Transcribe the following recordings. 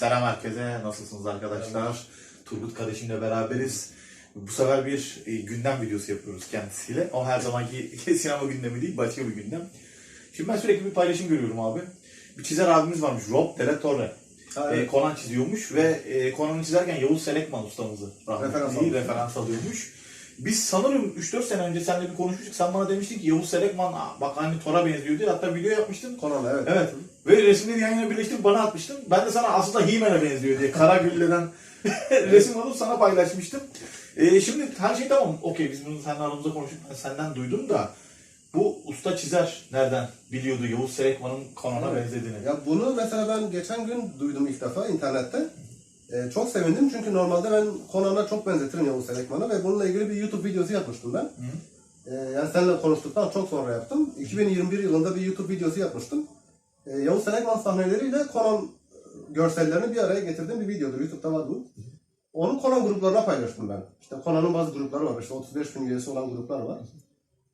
Selam herkese. Nasılsınız arkadaşlar? Turgut kardeşimle beraberiz. Bu sefer bir e, gündem videosu yapıyoruz kendisiyle. O her zamanki sinema gündemi değil, başka bir gündem. Şimdi ben sürekli bir paylaşım görüyorum abi. Bir çizer abimiz varmış, Rob Torre. Ha, E. Conan çiziyormuş ve e, Conan'ı çizerken Yavuz Selekman ustamızı referans alıyormuş. Biz sanırım 3-4 sene önce seninle bir konuşmuştuk. Sen bana demiştin ki Yavuz Selekman "Aa, bak hani Thor'a benziyor diye. Hatta video yapmıştın. Conan evet. Evet. Ve resimleri yan yana birleştirip bana atmıştın. Ben de sana aslında He-Man'e benziyor diye Karagülle'den resim alıp sana paylaşmıştım. Ee, şimdi her şey tamam. Okey biz bunu seninle aramızda konuştuk. Ben senden duydum da bu usta çizer nereden biliyordu Yavuz Selekman'ın Conan'a Evet. benzediğini? Ya bunu mesela ben geçen gün duydum ilk defa internette. Ee, çok sevindim çünkü normalde ben Conan'a çok benzetirim Yavuz Selekman'a ve bununla ilgili bir YouTube videosu yapmıştım ben. Ee, yani seninle konuştuktan çok sonra yaptım. 2021 yılında bir YouTube videosu yapmıştım. Ee, Yavuz Selekman sahneleriyle Conan e, görsellerini bir araya getirdiğim bir videodur. YouTube'da var bu. Onu Conan gruplarına paylaştım ben. İşte Conan'ın bazı grupları var. İşte 35 bin üyesi olan gruplar var.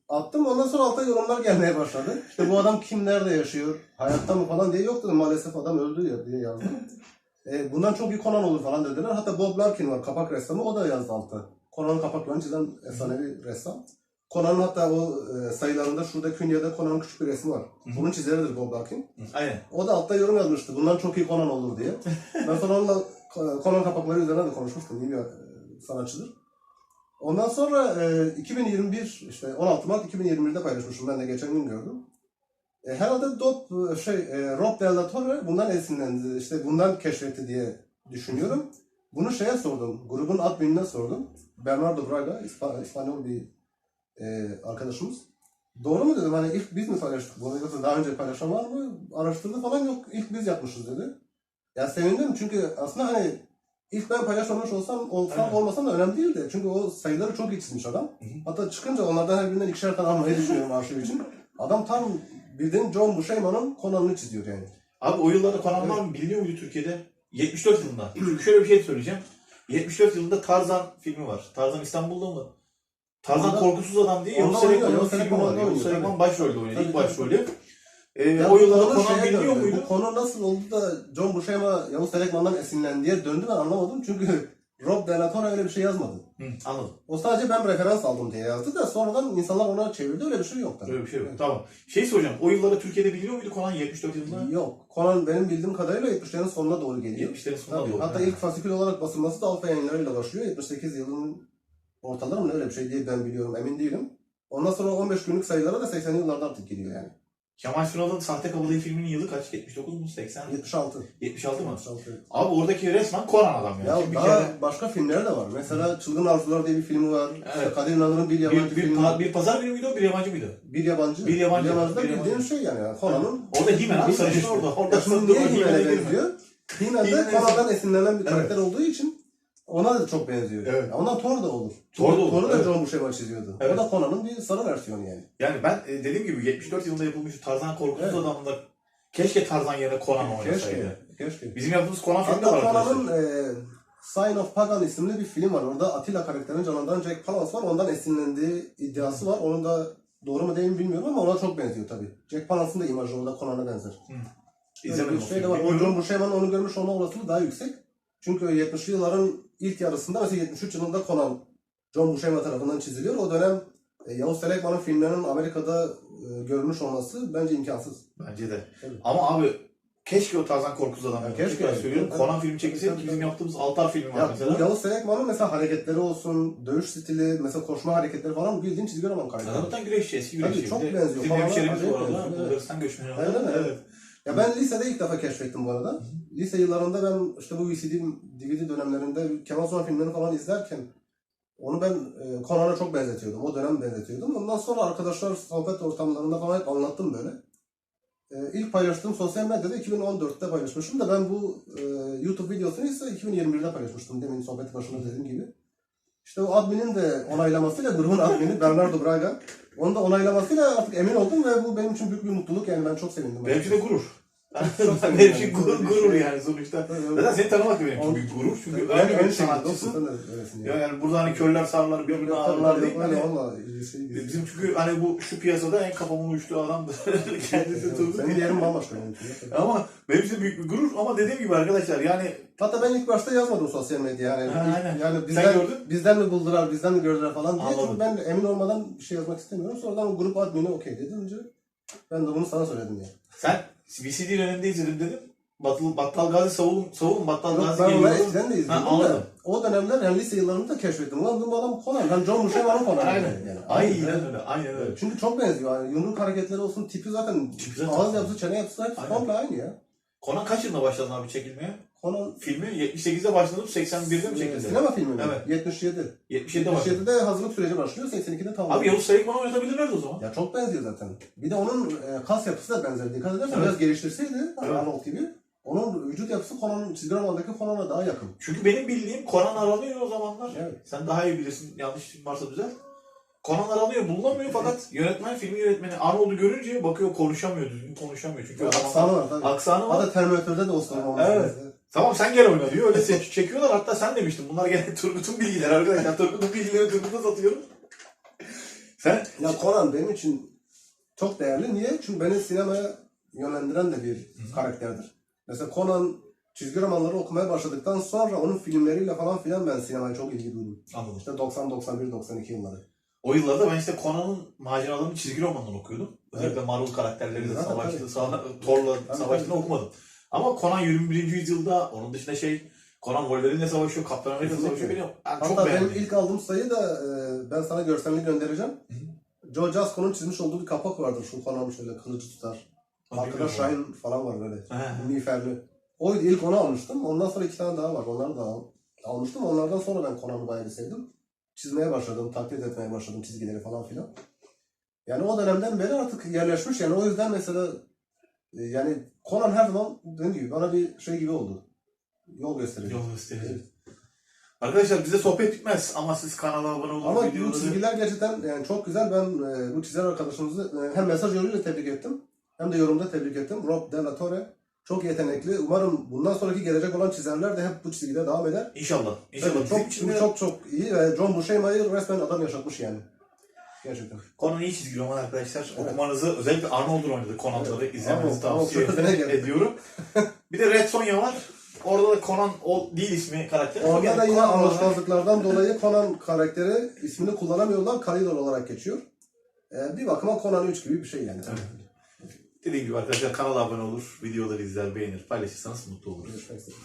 Attım ondan sonra altta yorumlar gelmeye başladı. İşte bu adam kim nerede yaşıyor, hayatta mı falan diye yok dedim maalesef adam öldü ya diye yazdım. E, bundan çok iyi Conan olur falan dediler. Hatta Bob Larkin var kapak ressamı o da yazdı altta. Conan'ın kapaklarını çizen efsanevi ressam. Conan'ın hatta o e, sayılarında şurada künyede Conan'ın küçük bir resmi var. Bunun çizeridir Bob Larkin. Aynen. O da altta yorum yazmıştı. Bundan çok iyi Conan olur diye. Ben sonra onunla Conan kapakları üzerine de konuşmuştum. İyi bir e, sanatçıdır. Ondan sonra e, 2021 işte 16 Mart 2021'de paylaşmışım. Ben de geçen gün gördüm. Herhalde Dop e, şey e, Rob Della Torre bundan esinlendi. işte bundan keşfetti diye düşünüyorum. Bunu şeye sordum. Grubun adminine sordum. Bernardo Braga, İspa- İspanyol bir e, arkadaşımız. Doğru mu dedim hani ilk biz mi paylaştık bunu yoksa daha önce paylaşan var mı? Araştırdı falan yok ilk biz yapmışız dedi. Ya sevindim çünkü aslında hani ilk ben paylaşmamış olsam olsam Aynen. olmasam da önemli değil de çünkü o sayıları çok iyi çizmiş adam. hı. Hatta çıkınca onlardan her birinden ikişer tane almayı düşünüyorum arşiv için. Adam tam bildiğin John Buscema's Conan'ını çiziyor yani. Abi o yıllarda Conan var mı? Biliniyor muydu Türkiye'de? 74 yılında. Çünkü şöyle bir şey söyleyeceğim. 74 yılında Tarzan filmi var. Tarzan İstanbul'da mı? Tarzan Onda- korkusuz adam diye Yavuz Yavuz filmi var. Yavuz tabii. başrolde. Tabii, İlk başrolü. Ee, o yıllarda Conan biliniyor muydu? Bu konu nasıl oldu da John Buscema Yavuz Selekman'dan esinlendi diye döndü ben anlamadım. Çünkü Rob Della Torre öyle bir şey yazmadı. Hı, anladım. O sadece ben referans aldım diye yazdı da sonradan insanlar ona çevirdi öyle bir şey yok tabii. Öyle bir şey yok. Tamam. Şey soracağım. O yıllarda Türkiye'de biliniyor muydu Conan 74 yılında? Yok. Conan benim bildiğim kadarıyla 70'lerin sonuna doğru geliyor. 70'lerin sonuna Tabii. doğru. Hatta Ha. ilk fasikül olarak basılması da Alfa yayınlarıyla başlıyor. 78 yılının ortaları mı öyle bir şey diye ben biliyorum emin değilim. Ondan sonra 15 günlük sayılara da 80'li yıllarda artık geliyor yani. Kemal Sunal'ın Sahte Kabadayı filminin yılı kaç? 79 mu? 80 mi? 76. 76 mı? 76. evet. Abi oradaki resmen Conan adam yani. Ya Şimdi bir daha kere başka filmleri de var. Mesela Çılgın Arzular diye bir filmi var. İşte. Kadir İnanır'ın bir yabancı bir, bir, filmi pa- var. bir pazar günü müydü o? Bir yabancı mıydı? Bir yabancı. Bir yabancı. da Bir bildiğin yabancı. şey yani. Conan'ın Orada He-Man abi sarışın orada. Orada sarışın niye He-Man'e benziyor? He-Man de He-Man'e Conan'dan esinlenen bir karakter olduğu için ona da çok benziyor. Evet. Ondan Thor da olur. Thor da olur, Thor'u da evet. John Buscema çiziyordu. Evet. O da Conan'ın bir sarı versiyonu yani. Yani ben e, dediğim gibi 74 yılında yapılmış Tarzan Korkusuz Evet. Adam'da keşke Tarzan yerine Conan oynasaydı. Keşke. Keşke. Bizim yaptığımız Conan filmi de var arkadaşlar. Conan'ın e, Sign of Pagan isimli bir film var. Orada Attila karakterinin canından Jack Palance var. Ondan esinlendiği iddiası var. Onun da doğru mu değil mi bilmiyorum ama ona çok benziyor tabii. Jack Palance'ın da imajı orada Conan'a benzer. Öyle İzlemedim bir şey de var. O. John Buscema'nın onu görmüş olma olasılığı daha yüksek. Çünkü 70'li yılların ilk yarısında mesela 73 yılında Conan John Buscema tarafından çiziliyor. O dönem e, Yavuz Selekman'ın filmlerinin Amerika'da e, görülmüş olması bence imkansız. Bence de. Tabii. Ama abi keşke o Tarzan Korkusuz Adam. Ya, keşke. keşke. söylüyorum. Tabii. Conan filmi çekilseydi Tabii, ki bizim tabii. yaptığımız Altar filmi var Ya mesela. Yavuz Selekman'ın mesela hareketleri olsun, dövüş stili, mesela koşma hareketleri falan bildiğin çizgi roman karakteri. Zaten güreşçi, eski Tabii, güreşçi. çok Bir de benziyor. Bizim hemşerimiz bu arada. evet. Bulgaristan göçmeni. Mi? Evet. Ya ben lisede ilk defa keşfettim bu arada. Lise yıllarında ben işte bu VCD, DVD dönemlerinde Kemal Sunal filmlerini falan izlerken onu ben e, Conan'a çok benzetiyordum. O dönem benzetiyordum. Ondan sonra arkadaşlar sohbet ortamlarında falan hep anlattım böyle. E, ilk paylaştığım sosyal medyada 2014'te paylaşmışım da ben bu e, YouTube videosunu ise 2021'de paylaşmıştım. Demin sohbet başında dediğim gibi. İşte o adminin de onaylamasıyla, grubun admini Bernardo Braga. Onun da onaylamasıyla artık emin oldum ve bu benim için büyük bir mutluluk yani ben çok sevindim. İçin de gurur. Benim için yani. gurur, gurur yani sonuçta. Zaten seni tanımak da benim için büyük gurur. Çünkü Ben öyle bir sanatçısın. Sen Ya ya. yani burada hani körler sarılar birbirine ağırlar değil. Hani. Şey, bizim çünkü hani bu şu piyasada en kafamın uyuştuğu adamdır. Kendisi Senin Turgut. yerin bambaşka. Ama benim için büyük bir gurur ama dediğim gibi arkadaşlar yani Hatta ben ilk başta yazmadım sosyal medya yani. Ha, aynen. Yani Sen bizden, gördün. bizden mi buldular, bizden mi gördüler falan diye. Anladım. Çünkü ben emin olmadan bir şey yazmak istemiyorum. Sonradan grup admini okey dedi önce. Ben de bunu sana söyledim ya. sen VCD döneminde izledim dedim. Battal, Battal Gazi savun, savun Battal Yok, Gazi ben geliyor. onları eskiden de Ha, izliyordum anladım. da. O dönemler yani lise yıllarımda da keşfettim. Ulan dedim bu adam Conan. Ben John Buscema'nın Conan'ı. Aynen. Yani. Aynen öyle. Aynen öyle. Çünkü çok benziyor. Yani yumruk hareketleri olsun, tipi zaten, Tipi zaten- ağız yapısı, çene yapısı hepsi komple aynı ya. Conan kaç yılında başladın abi çekilmeye? Conan Filmi 78'de başladım 81'de mi e, çekildi? sinema filmi mi? Evet. 77. 77'de başladım. 77'de hazırlık süreci başlıyor, 82'de tamam. Abi Yavuz Sayıkman'ı oynatabilirlerdi o zaman. Ya çok benziyor zaten. Bir de onun e, kas yapısı da benzer. Dikkat edersen Evet. biraz geliştirseydi Evet. Arnold gibi. Onun vücut yapısı Conan'ın çizgi romandaki Conan'a daha yakın. Çünkü benim bildiğim Conan aranıyor o zamanlar. Evet. Sen daha iyi bilirsin yanlış varsa düzelt. Conan aranıyor bulunamıyor fakat yönetmen filmi yönetmeni Arnold'u görünce bakıyor konuşamıyor düzgün konuşamıyor. Çünkü o zamanlar Aksanı var tabii. aksanı var. Hatta Terminator'da da Oscar olması. Evet. Tamam sen gel oyna diyor. Öyle seç- çekiyorlar. Hatta sen demiştin. Bunlar gene Turgut'un bilgileri arkadaşlar. Turgut'un bilgileri Turgut'a satıyorum. Sen Ya Conan benim için çok değerli. Niye? Çünkü beni sinemaya yönlendiren de bir karakterdir. Mesela Conan çizgi romanları okumaya başladıktan sonra onun filmleriyle falan filan ben sinemaya çok ilgi duydum. anladım. İşte 90, 91, 92 yılları. O yıllarda ben işte Conan'ın maceralarını çizgi romanını okuyordum. Özellikle Marvel karakterleriyle savaştı, sağ, Thor'la savaştığını okumadım. Ama Conan 21. yüzyılda onun dışında şey Conan Wolverine'le savaşıyor, Kaptan Amerika Kesinlikle. savaşıyor. Benim ben çok Hatta benim beğendim. ilk aldığım sayı da e, ben sana görselini göndereceğim. Joe Jasco'nun çizmiş olduğu bir kapak vardır. Şu Conan şöyle kılıcı tutar. Arkada Shine falan var böyle. He. Miğferli. Oydu ilk onu almıştım. Ondan sonra iki tane daha var. Onları da al- almıştım. Onlardan sonra ben Conan'ı bayağı bir sevdim. Çizmeye başladım, taklit etmeye başladım çizgileri falan filan. Yani o dönemden beri artık yerleşmiş. Yani o yüzden mesela yani Conan her zaman dediğim gibi bana bir şey gibi oldu. Yol gösterici. Yol gösterici. Evet. Arkadaşlar bize sohbet bitmez ama siz kanala abone olun. Ama bu çizgiler gerçekten yani çok güzel. Ben e, bu çizer arkadaşımızı e, hem mesaj yoluyla tebrik ettim hem de yorumda tebrik ettim. Rob De La Torre çok yetenekli. Umarım bundan sonraki gelecek olan çizerler de hep bu çizgide devam eder. İnşallah. İnşallah. Bizim çok, de çok çok iyi ve John Buscema'yı resmen adam yaşatmış yani. Gerçekten. Conan iyi çizgi roman arkadaşlar. Evet. Okumanızı özellikle Arnold'un oynadığı Conan'ları Evet. izlemenizi tavsiye ediyorum. bir de Red Sonja var. Orada da Conan o değil ismi karakteri. Orada Yani da yine anlaşmazlıklardan dolayı Conan karakteri ismini kullanamıyorlar. Kalidor olarak geçiyor. E, bir bakıma Conan 3 gibi bir şey yani. Dediğim gibi arkadaşlar kanala abone olur, videoları izler, beğenir, paylaşırsanız mutlu oluruz. Görüşmek üzere.